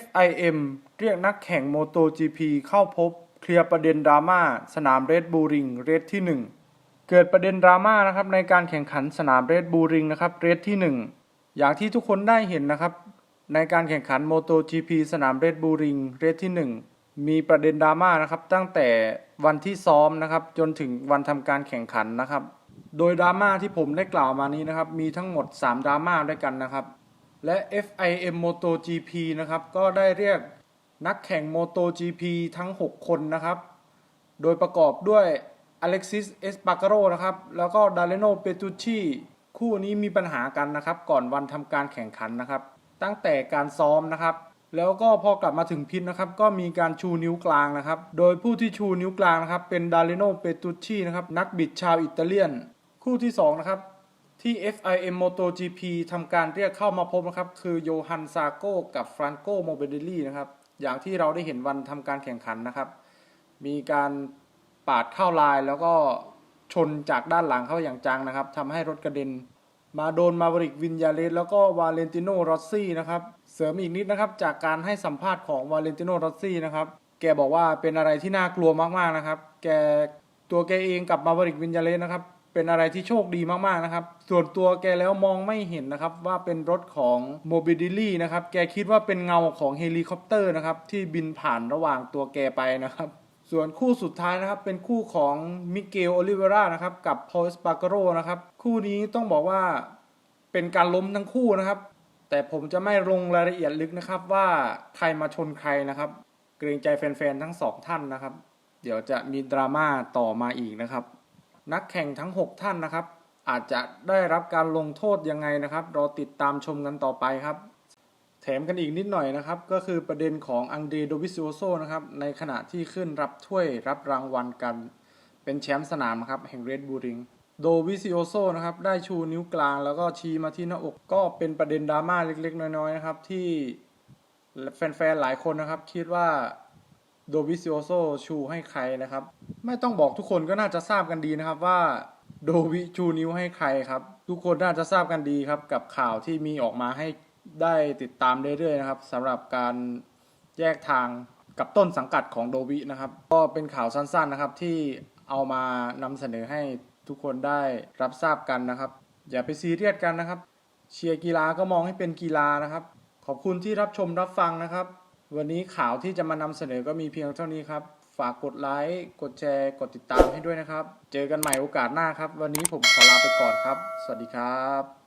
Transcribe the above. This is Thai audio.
FIM เรียกนักแข่ง MotoGP เข้าพบ เคลียร์ประเด็นดราม่าสนามเรดบูริงเรดที่ 1 เกิดประเด็นดราม่านะครับในการแข่งขันสนามเรดบูริงนะครับเรดที่ 1 อย่างที่ทุกคนได้เห็นนะครับ ในการแข่งขัน MotoGP สนามเรดบูริงเรดที่ 1 มีประเด็นดราม่านะครับตั้งแต่วันที่ซ้อมนะครับจนถึงวันทำการแข่งขันนะครับ โดยดราม่าที่ผมได้กล่าวมานี้นะครับมีทั้งหมด 3ดราม่าด้วยกันนะครับ และ FIM MotoGP นะครับ ก็ได้เรียกนักแข่ง MotoGP ทั้ง 6 คนนะครับ โดยประกอบด้วย Alexis Espargaro นะครับ แล้วก็ Dareno Petrucci คู่นี้มีปัญหากันนะครับ ก่อนวันทำการแข่งขันนะครับ ตั้งแต่การซ้อมนะครับ แล้วก็พอกลับมาถึงพิษนะครับ ก็มีการชูนิ้วกลางนะครับ โดยผู้ที่ชูนิ้วกลางนะครับ เป็น Dareno Petrucci นะครับ นักบิดชาวอิตาเลียน คู่ที่สองนะครับ ที่ FIM MotoGP ทำการเรียกเข้ามาพบนะครับ คือโยฮันซาโกกับฟรานโกโมเบเดลลี่นะครับ อย่างที่เราได้เห็นวันทำการแข่งขันนะครับ มีการปาดเข้าลายแล้วก็ชนจากด้านหลังเข้าอย่างจังนะครับทำให้รถกระเด็น มาโดนมาบริกวินยาเลสแล้วก็วาเลนติโนรอสซี่นะครับ เสริมอีกนิดนะครับ จากการให้สัมภาษณ์ของวาเลนติโนรอสซี่นะครับ แกบอกว่าเป็นอะไรที่น่ากลัวมากๆนะครับ แกตัวแกเองกับมาบริกวินยาเลสนะครับ เป็นอะไรที่โชคดีมากๆนะครับ ส่วนตัวแกแล้วมองไม่เห็นนะครับว่าเป็นรถของโมบิดิลี่นะครับ แกคิดว่าเป็นเงาของเฮลิคอปเตอร์นะครับที่บินผ่านระหว่างตัวแกไปนะครับส่วนคู่สุดท้ายนะครับเป็นคู่ของมิเกลโอลิเวรานะครับกับพอลสปา g กโรนะครับคู่นี้ต้องบอกว่าเป็นการล้มทั้งคู่นะครับ แต่ผมจะไม่ลงรายละเอียดลึกนะครับว่าใครมาชนใครนะครับ เกรงใจแฟนๆทั้งสองท่านนะครับ เดี๋ยวจะมีดราม่าต่อมาอีกนะครับ นักแข่งทั้ง 6 ท่านนะครับ อาจจะได้รับการลงโทษยังไงนะครับรอติดตามชมกันต่อไปครับ แถมกันอีกนิดหน่อยนะครับ ก็คือประเด็นของอังเดโดวิซิโอโซนะครับในขณะที่ขึ้นรับถ้วยรับรางวัลกัน เป็นแชมป์สนามครับแห่งเรดบูริงโดวิซิโอโซนะครับได้ชูนิ้วกลางแล้วก็ชี้มาที่หน้าอกก็เป็นประเด็นดราม่าเล็กๆ น้อยๆนะครับที่แฟนๆหลายคนนะครับคิดว่า โดวิซิโอโซชูให้ใครนะครับ ไม่ต้องบอกทุกคนก็น่าจะทราบกันดีนะครับว่าโดวิชูนิ้วให้ใครครับ ทุกคนน่าจะทราบกันดีครับ กับข่าวที่มีออกมาให้ได้ติดตามเรื่อยๆนะครับสำหรับการแยกทางกับต้นสังกัดของโดวินะครับ ก็เป็นข่าวสั้นๆนะครับที่เอามานำเสนอให้ทุกคนได้รับทราบกันนะครับ อย่าไปซีเรียสกันนะครับ เชียร์กีฬาก็มองให้เป็นกีฬานะครับ ขอบคุณที่รับชมรับฟังนะครับ วันนี้ข่าวที่จะมานำเสนอก็มีเพียงเท่านี้ครับ ฝากกดไลค์ กดแชร์ กดติดตามให้ด้วยนะครับ เจอกันใหม่โอกาสหน้าครับ วันนี้ผมขอลาไปก่อนครับ สวัสดีครับ